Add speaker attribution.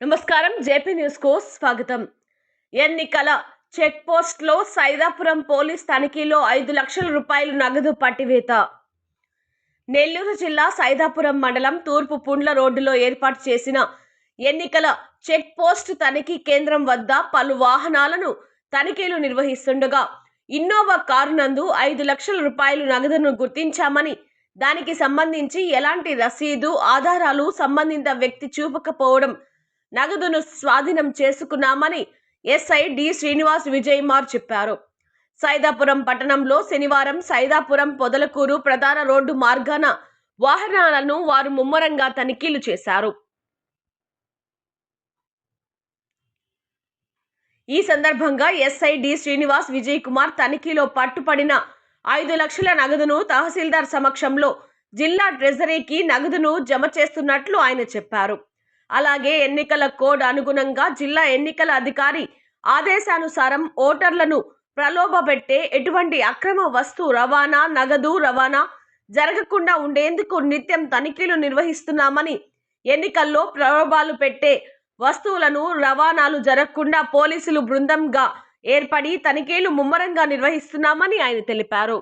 Speaker 1: నమస్కారం జేపీ న్యూస్కు స్వాగతం. ఎన్నికల చెక్ పోస్ట్లో సైదాపురం పోలీస్ తనిఖీలో ఐదు లక్షల రూపాయలు నగదు పట్టివేత. నెల్లూరు జిల్లా సైదాపురం మండలం తూర్పు పుండ్ల రోడ్డులో ఏర్పాటు చేసిన ఎన్నికల చెక్ పోస్ట్ తనిఖీ కేంద్రం వద్ద పలు వాహనాలను తనిఖీలు నిర్వహిస్తుండగా ఇన్నోవా కారు నందు ఐదు లక్షల రూపాయలు నగదును గుర్తించామని దానికి సంబంధించి ఎలాంటి రసీదు ఆధారాలు సంబంధిత వ్యక్తి చూపకపోవడం నగదును స్వాధీనం చేసుకున్నామని ఎస్ఐ డి శ్రీనివాస్ విజయమార్ చెప్పారు. సైదాపురం పట్టణంలో శనివారం సైదాపురం పొదలకూరు ప్రధాన రోడ్డు మార్గాన వాహనాలను వారు ముమ్మరంగా తనిఖీలు చేశారు. ఈ సందర్భంగా ఎస్ఐ డి శ్రీనివాస్ విజయ్ కుమార్ తనిఖీలో పట్టుపడిన ఐదు లక్షల నగదును తహసీల్దార్ సమక్షంలో జిల్లా ట్రెజరీకి నగదును జమ చేస్తున్నట్లు ఆయన చెప్పారు. అలాగే ఎన్నికల కోడ్ అనుగుణంగా జిల్లా ఎన్నికల అధికారి ఆదేశానుసారం ఓటర్లను ప్రలోభపెట్టే ఎటువంటి అక్రమ వస్తు రవాణా నగదు రవాణా జరగకుండా ఉండేందుకు నిత్యం తనిఖీలు నిర్వహిస్తున్నామని ఎన్నికల్లో ప్రలోభాలు పెట్టే వస్తువులను రవాణాలు జరగకుండా పోలీసులు బృందంగా ఏర్పడి తనిఖీలు ముమ్మరంగా నిర్వహిస్తున్నామని ఆయన తెలిపారు.